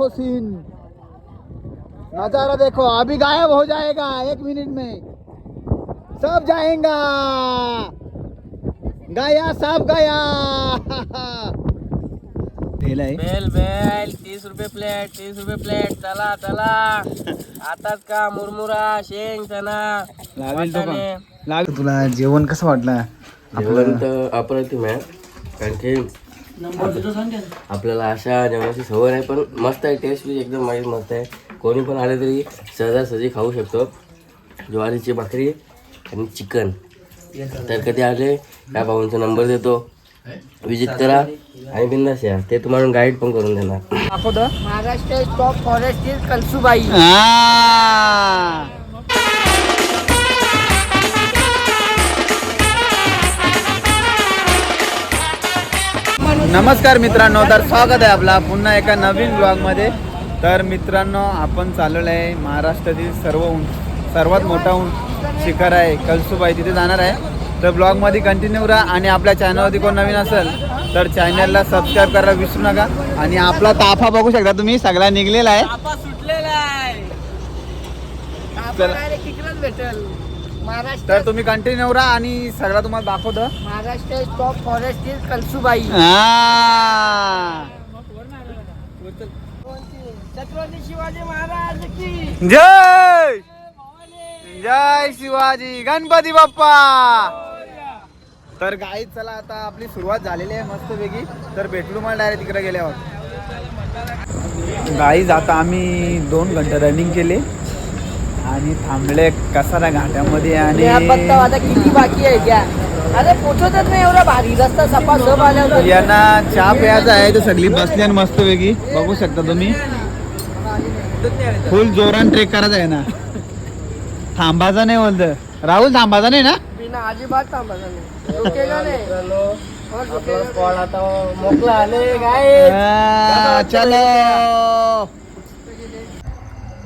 देखो सीन। नज़ारा देखो अभी गायब हो जाएगा एक मिनट में। सब जाएगा। गया सब गया। बेल बेल तीस रुपये प्लेट तीस रुपये प्लेट। चला चला। आताच का मुरमुरा शेंग चना लागेल तो तुला जेवण कसं वाटलं? तर अप्रतिम आहे कारण की आपल्याला अशा जेवणाची सवय नाही पण मस्त आहे टेस्ट बी एकदम माहीत मस्त आहे. कोणी पण आले तरी सहजासहजी खाऊ शकतो. ज्वारीची भाकरी आणि चिकन. तर कधी आले या भाऊंचा नंबर देतो. विजिट करा आणि बिंदास या. ते तुम्हाला गाईड पण करून देणार. Maharashtra top forest is Kalsubai नमस्कार मित्रांनो तर स्वागत आहे आपला पुन्हा एका नवीन ब्लॉगमध्ये तर मित्रांनो आपण चालवलं आहे महाराष्ट्रातील सर्व उंच सर्वात मोठा उंच शिखर आहे. कलसुबाई तिथे जाणार आहे. तर ब्लॉगमध्ये कंटिन्यू राहा आणि आपल्या चॅनलवरती कोण नवीन असेल तर चॅनलला सबस्क्राईब करायला विसरू नका. आणि आपला ताफा बघू शकता तुम्ही सगळा निघलेला आहे. चला. भेटेल. महाराष्ट्र तर तुम्ही कंटिन्यू राहा आणि सगळा तुम्हाला दाखवतो. Maharashtra top forest is Kalsubai. Chhatrapati Shivaji Maharaj की. जय! जय शिवाजी. गणपती बाप्पा! तर गाई चला आता आपली सुरुवात झालेली आहे मस्तपैकी. तर भेटलो मला डायरेक्ट तिकडे गेल्यावर. गाई आता आम्ही दोन घंटे रनिंग केले. आणि थांबले कसारा घाटामध्ये आणि आता किती बाकी आहे त्या? अरे पोचतच नाही एवढा भारी. रस्ता सपा सब आल्या होत्या यांना चहा प्यायचा आहे तर सगळी बसली आणि मस्तपैकी बघू शकता तुम्ही. फुल जोरान ट्रेक करायचा आहे ना. थांबायचा नाही बोलत. राहुल थांबायचा नाही ना? बिना अजिबात थांबायचा नाही. मोकला आले काय चलो.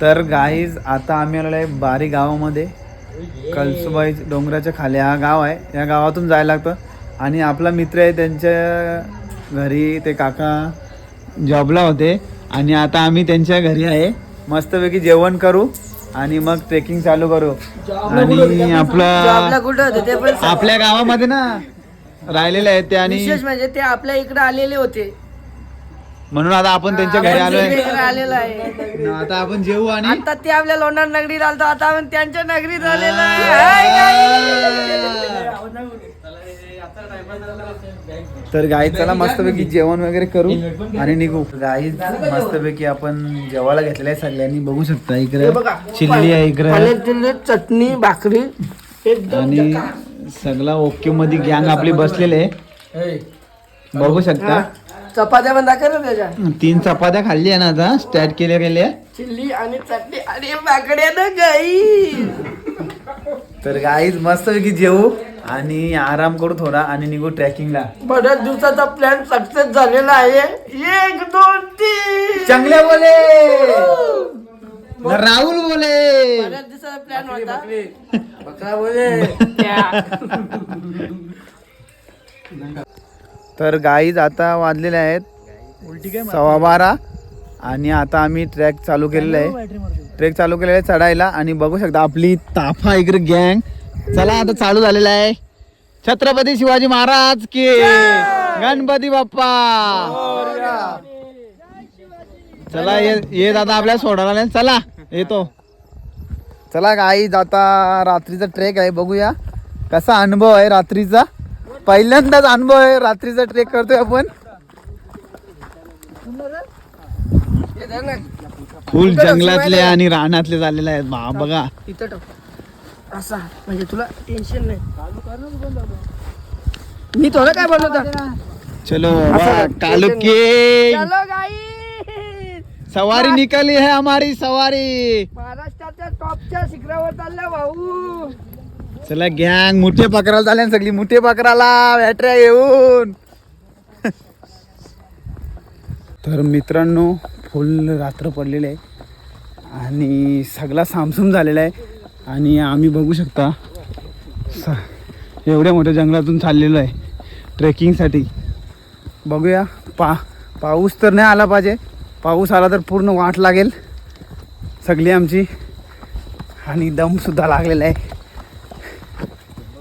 तर गाईज आता आम्ही आलेलो आहे बारी गावामध्ये. कलसुबाई डोंगराच्या खाली. हा गाव आहे. या गावातून जायला लागतं. आणि आपला मित्र आहे त्यांच्या घरी ते काका जॉबला होते. आणि आता आम्ही त्यांच्या घरी आहे. मस्तपैकी जेवण करू आणि मग ट्रेकिंग चालू करू. आणि आपलं. आपल्या गावामध्ये ना राहिलेले आहेत ते आणि विशेष म्हणजे ते आपल्या इकडे आलेले होते. म्हणून आता आपण त्यांच्या घरी आलोय. आलेलो आहे. आता आपण जेवू आणि आता ते आपल्या लोणार नगरीत आलतो आता आपण त्यांच्या नगरीत आलेलो आहे. तर गाई चला मस्तपैकी जेवण वगैरे करू आणि निघू. गाई मस्तपैकी आपण जेवायला घेतलेलं आहे सगळ्यांनी. बघू शकता इकडे चिल्ली आहे इकडे. चटणी भाकरी आणि सगळा ओके मध्ये गँग आपली बसलेले आहे. बघू शकता. चपात्या पण दाखव ना त्याच्या. तीन चपात्या खाल्ली आहे ना आता स्टार्ट केल्या गेल्या. चिल्ली आणि चटणी आणि भाकड्या ना गाई. तर गाईज मस्तपैकी जेवू आणि आराम करू थोडा आणि निघू ट्रेकिंगला बऱ्याच दिवसाचा प्लॅन सक्सेस झालेला आहे. एक दोन तीन. चांगले बोले. राहुल बोले. बऱ्याच दिवसाचा प्लॅन होता. बकरा. बोले. तर गाईज आता वाजलेले आहेत सव्वा बारा. आणि आता आम्ही ट्रॅक चालू केलेला आहे. ट्रेक चालू केलेला आहे चढायला. आणि बघू शकता आपली ताफा इकडे गँग चला आता चालू झालेला आहे. छत्रपती शिवाजी महाराज की गणपती बाप्पा. चला ये ये दादा आपल्याला सोडायला नाही चला येतो. चला गाईज आता रात्रीचा ट्रेक आहे. बघूया कसा अनुभव आहे रात्रीचा. पहिल्यांदाच अनुभव आहे रात्रीचा ट्रेक करतोय आपण. फुल जंगलातले आणि रानातले झालेले आहेत बा बघा. इथं टाक असा म्हणजे तुला टेन्शन नाही. मी थोडं काय बनवता चलो कालू के. चलो गाई सवारी निकली है हमारी सवारी. महाराष्ट्राच्या टॉपच्या शिखरावर चालल्या भाऊ. चला गँग मुठे पाकराला झाले ना सगळी. मुठे पाकराला बॅटऱ्या येऊन. तर मित्रांनो फुल रात्र पडलेले आहे. आणि सगळा सामसूम झालेला आहे. आणि आम्ही बघू शकता स एवढ्या मोठ्या जंगलातून चाललेलो आहे ट्रेकिंगसाठी बघूया पा पाऊस तर नाही आला पाहिजे. पाऊस आला तर पूर्ण वाट लागेल. सगळी आमची. आणि दमसुद्धा लागलेला आहे.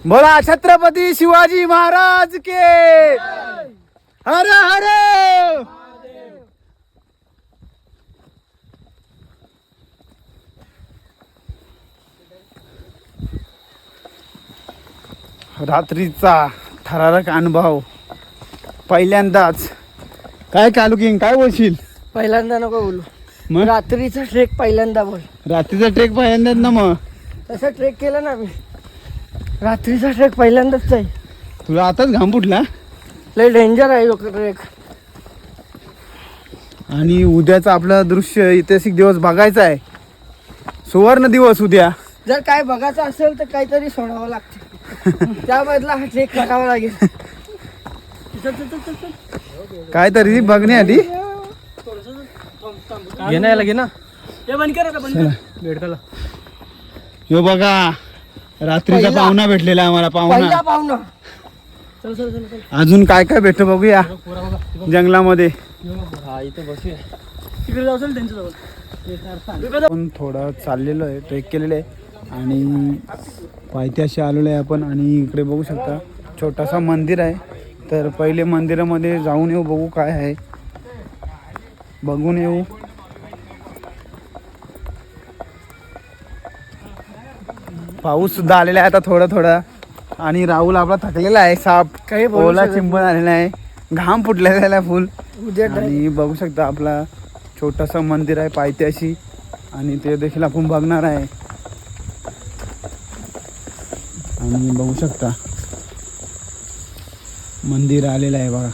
बोला छत्रपती शिवाजी महाराज के हर हर! रात्रीचा थरारक अनुभव. पहिल्यांदाच. काय कालुकिंग काय बोलशील? पहिल्यांदा नको बोलू. मग? रात्रीचा ट्रेक पहिल्यांदा बोल. रात्रीचा ट्रेक पहिल्यांदाच ना मग. तसा ट्रेक केला ना मी रात्रीचा ट्रेक पहिल्यांदाच आहे. तुला आताच घाम फुटला? लय डेंजर आहे ट्रेक. आणि उद्याचं आपलं दृश्य ऐतिहासिक दिवस बघायचा आहे. सुवर्ण दिवस उद्या. जर काय बघायचं असेल तर काहीतरी सोडावं लागते. त्यामधला हा ट्रेक करावा लागेल. चल, चल, चल, चल, चल. काहीतरी बघण्याआधी घे ना याला घे ना. हे. भेटताला यो बघा. रात्रीचा पहिला. पाहुणा भेटलेला आहे आम्हाला पहिला पाहुणा. पाहुणा चल चल चल चल. अजून काय काय भेटतं बघूया. जंगलामध्ये. हा इथे बसूया. तिकडे जाऊ चल त्यांच्याजवळ. आपण थोडं चाललेलो आहे ट्रेक केलेलं आहे. आणि पायथ्याशी आलेलो आहे आपण आणि इकडे बघू शकता छोटासा मंदिर आहे. तर पहिले मंदिरामध्ये जाऊन येऊ बघू काय आहे. बघून येऊ. पाऊस सुद्धा आलेला आहे आता थोडं थोडं. आणि राहुल आपला थकलेला आहे साप काही बोलू ओला शकत चिंबन आलेला आहे. घाम फुटलेला आहे फुल. उद्या try. आणि बघू शकता आपला छोटंसं मंदिर आहे पायथ्याशी. आणि ते देखील आपण बघणार आहे. आणि बघू शकता. मंदिर आलेलं आहे बघा.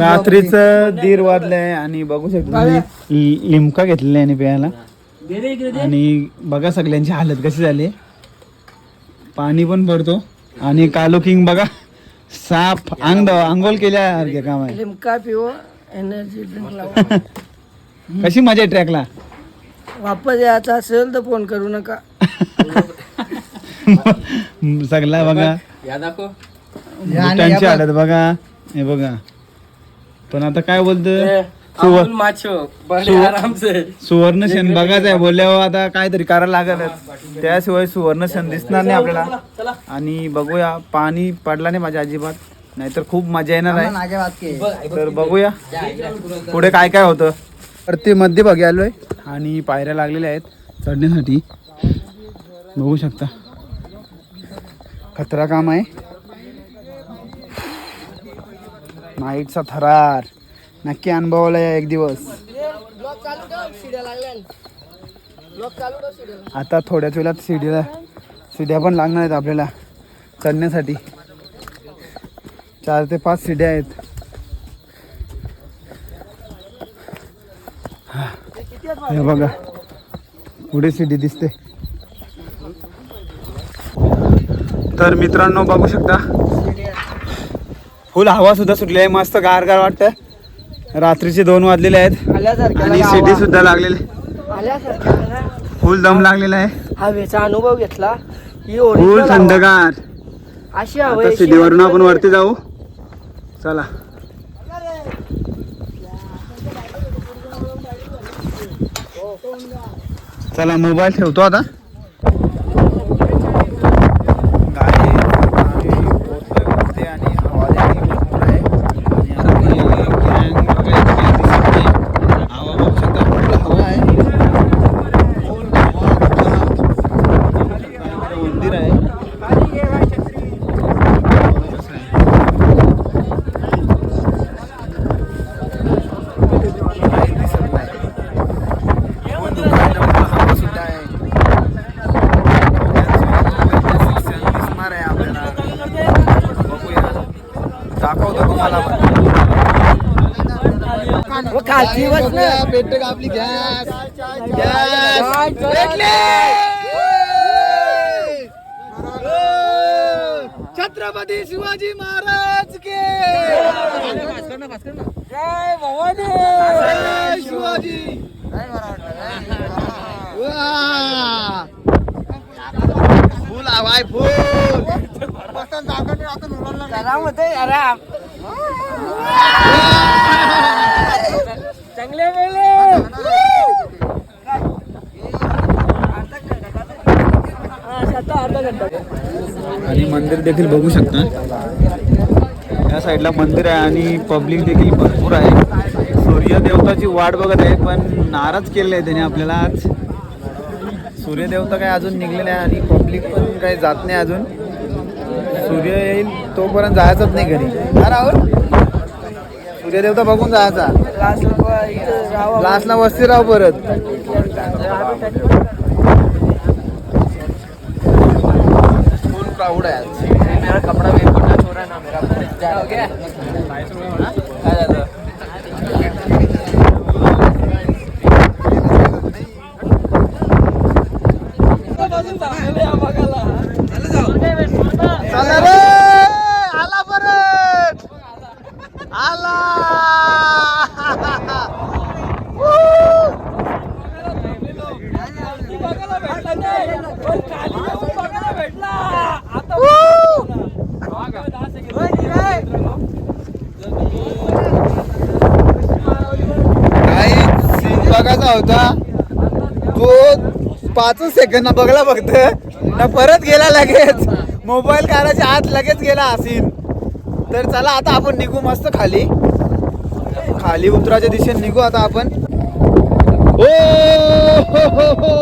रात्रीचं दीड वाजलंय आणि बघू शकता तुम्ही लिमका घेतलेला आहे आणि प्यायला. आणि बघा सगळ्यांची हालत कशी झाली. पाणी पण भरतो. आणि कालो किंग बघा साफ अंग अंघोळ केल्यासारखे काम आहे लिमका पिओ एनर्जी ड्रिंक लावा. कशी मजा आहे ट्रॅकला? वापस यायचा असेल तर फोन करू नका. सगळा बघा. या दाखव. हालत बघा. हे बघा. पण आता काय से सुवर्ण क्षण बघायचं आहे. बोलल्यावर आता काहीतरी करायला लागेलच त्याशिवाय सुवर्ण क्षण दिसणार नाही आपल्याला. चला आणि बघूया पाणी पडला नाही माझ्या अजिबात. नाहीतर खूप मजा येणार आहे. तर बघूया. पुढे काय काय होतं? तर ते मध्यभागी आलोय आणि पायऱ्या लागलेल्या आहेत. चढण्यासाठी. बघू शकता. खतरा काम आहे. नाईटचा थरार. नक्की अनुभवला या एक दिवस. आता थोड्याच वेळात शिडीला शिड्या पण लागणार आहेत आपल्याला चढण्यासाठी. चार ते पाच शिड्या आहेत. हे बघा. पुढे शिडी दिसते. तर मित्रांनो बघू शकता. फुल हवा सुद्धा सुटली आहे. मस्त गार गार वाटतं रात्रीचे दोन वाजलेले आहेत. आणि हवा. सुद्धा लागलेली. फुल दम लागलेला आहे. हवेचा अनुभव घेतला. फुल. थंडगार. अशी हवा शिडीवरून आपण वरती जाऊ. चला. चला मोबाईल ठेवतो आता गाडी आम्ही पोहोचलोय वरती आणि हवा देखील भरपूर आहे. आणि आपली gang वगैरे काही दिसत नाही. हवा बघू शकता, full हवा आहे. Full हवा होता. मंदिर आहे काही दिसत नाही. फुल दुकानं, फुल हवा सुद्धा आहे. दिसणार आहे आपल्याला. बघूया. दाखवतो तुम्हाला पण. खालची बस ना. भेटते का आपली गॅस काय भेटले छत्रपती शिवाजी महाराज की. जय भवानी. शिवाजी. फुल हवाय फुल. आराम चांगले आणि मंदिर देखील बघू शकता. या साईडला मंदिर आहे आणि पब्लिक देखील भरपूर आहे. सूर्यदेवताची वाट बघत आहे पण नाराज केलेला आहे त्याने आपल्याला आज. सूर्यदेवता काय अजून निघलेला आहे आणि पब्लिक पण काही जात नाही अजून. सूर्य येईल तोपर्यंत जायचंच नाही घरी. हा राहुल? सूर्यदेवता बघून जायचा. लास्टला वस्ती राहू परत. फुल क्राऊड आहे कपड़ा भी ना मेरा क्या हो गया काय झालं चला रे आला परत आला काही सीन होता तो पाच सेकंद बघला फक्त ना परत गेला लगेच मोबाईल काढायच्या आत लगेच गेला असीन तर चला आता आपण निघू मस्त खाली खाली उतराच्या दिशेने निघू आता आपण ओ हो, हो, हो.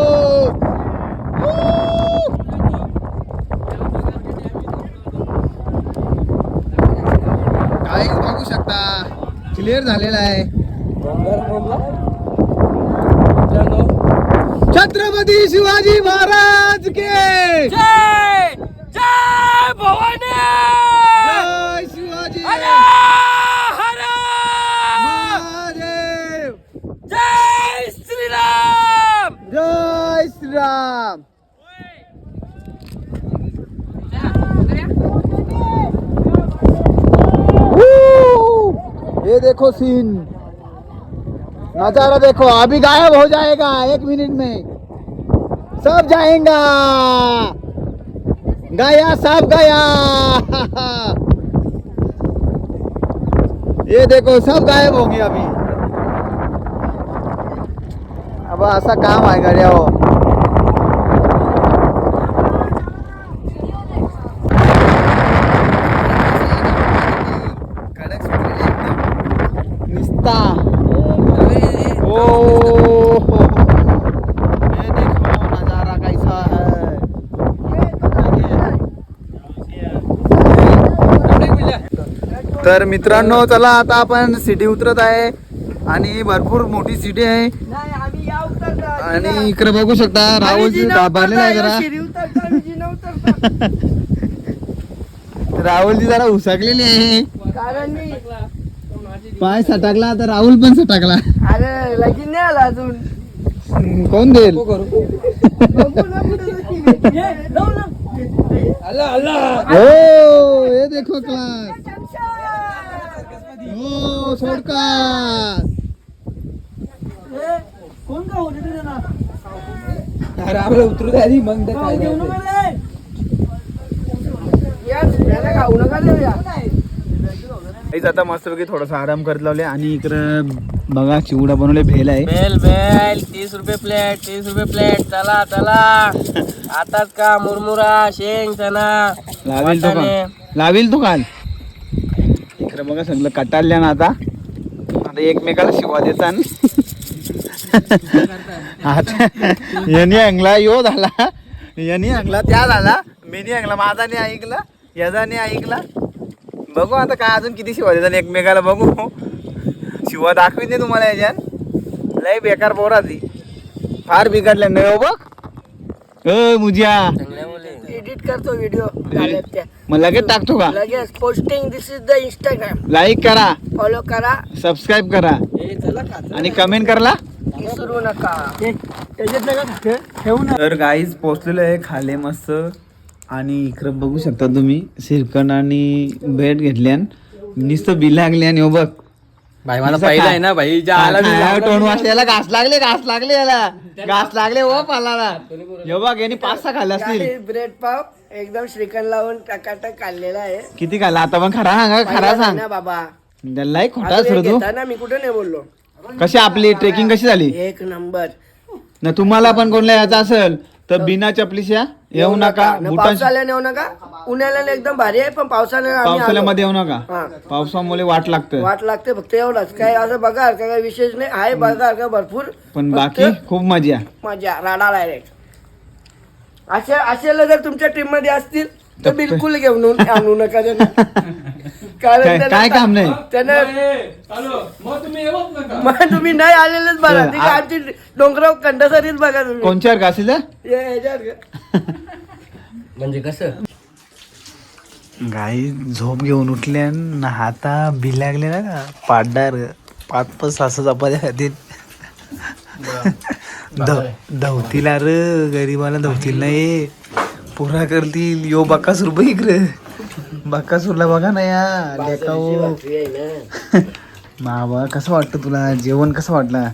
काहीच बघू शकता क्लिअर झालेला आहे छत्रपती शिवाजी महाराज के! जय! जय भवानी! जय शिवाजी! हर महादेव! जय श्रीराम! जय श्रीराम! ये देखो सीन नज़ारा देखो, अभी गायब हो जाएगा, एक मिनट में। सब जाएगा। गया, सब गया। ये देखो, सब गायब होंगे अभी। अब ऐसा काम आएगा रे तर मित्रांनो चला आता आपण सिटी उतरत आहे आणि भरपूर मोठी सिटी आहे. नाही आम्ही या उतरता आणि इकडे बघू शकता राहुलजी दाबारलेला आहे जरा. राहुलजी जरा उसाकलेली आहे. पाय सटाकला तर राहुल पण सटाकला. अरे लगीन नाही आला अजून. कोण देईल. हो हे देखो क्लास कोण का अरे आम्हाला उतरू द्या आधी मग काय. नका रे. काहीच आता मस्तपैकी थोडासा आराम करत लावले आणि इकडं बघा चिवडा बनवले भेल आहे. बेल बेल तीस रुपये प्लेट तीस रुपये प्लेट चला चला. आताच का मुरमुरा शेंग चना लावेल तो वाटाणे. काल लावेल तो काल इकडे बघा सगळं कटाळल्या ना आता. आता एकमेकाला शिवा देतात आता यांनी अंगला यो झाला. यांनी अंगला त्या झाला. मीनी अंगला माझा नाही ऐकला याचा नाही ऐकला. बघू आता काय अजून किती शिवा देतात एकमेकाला बघू. शिवा दाखवीत नाही तुम्हाला याच्यात. लय बेकार पोरा ती फार बिघडल्या नाही हो बघ मुजिया. एडिट करतो व्हिडिओ मग लगेच टाकतो का? लगेच posting this is the Instagram like करा. फॉलो करा. सबस्क्राईब करा. आणि कमेंट करला? विसरू नका. ठेवू तर गाईज पोचलेलो आहे खाले मस्त. आणि इकडं बघू शकता तुम्ही श्रीखंड आणि भेट घेतल्यान. नुसतं बी लागले आणि हो बघ भाई मला पहिला आहे ना भाई ज्या आला मी लावला तोंड मी. घास लागले घास लागले याला. घास लागले हो पालाला. हे बघ यांनी पाच सहा खाल्ले असतील. ब्रेड पाव एकदम श्रीखंड लावून टकाटक काढलेला आहे. किती खाल्ला? आता पण खरा सांग खरा पहिलाच आहे सांग ना बाबा. लय खोटा अजून सर एक तू घेता ना मी कुठे नाही बोललो. कशी आपली ट्रेकिंग कशी झाली? एक नंबर. ना तुम्हाला पण कोणला यायचं असेल? तर बिना चपलीच्या येऊ नका. न बुटां पावसाळ्यात येऊ नका. उन्हाळ्याला एकदम भारी आहे पण आम्ही आलो. पावसाळ्यामध्ये येऊ नका. हा. पावसामुळे वाट लागतं. वाट लागते फक्त एवढंच. काय असं बघा का काय विशेष नाही. आहे बघा का भरपूर. पण फक्त बाकी खूप मजा. मजा. राडा डायरेक्ट असे असेल जर तुमच्या टीममध्ये असतील तर बिलकुल घेऊन आणू नका त्यांना. कारण काय- त्यांना- काय काम नाही? त्यांना मग तुम्ही नाही आलेलेच बघा. ती आ- आमची डोंगराव कंडसरीच बघा तुम्ही. कोणच्यावर घासील ह्याच्यावर का? म्हणजे कसं? गाई झोप घेऊन उठल्या ना हाता बी लागले ना का? पाडणार पाच पाच सहा सहा चपात्या खातील ध- धावतील र गरीबाला धावतील नाही पुरा करतील यो बकासूर बघ इकडे बकासूरला बघा ना या लेकाओ आहे. मावा कसं वाटतं तुला? जेवण कसं वाटलं?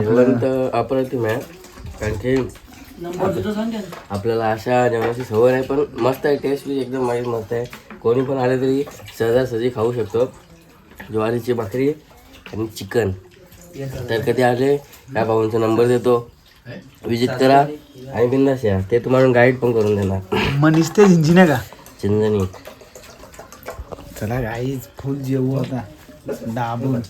जेवण तर अप्रतिम आहे कारण की आपल्याला अशा जेवणाची सवय नाही पण मस्त आहे टेस्ट बी एकदम माझी मस्त आहे. कोणी पण आलं तरी सहजासहजी खाऊ शकतो. ज्वारीची भाकरी आणि चिकन. तर कधी आले या भाऊंचा नंबर देतो. विजिट करा. आणि बिंदास या. ते तुम्हाला गाईड पण करून देणार. मनीस ते झिंजिने का? चिंजणी चला गाईच फुल जेवू आता. दाबून.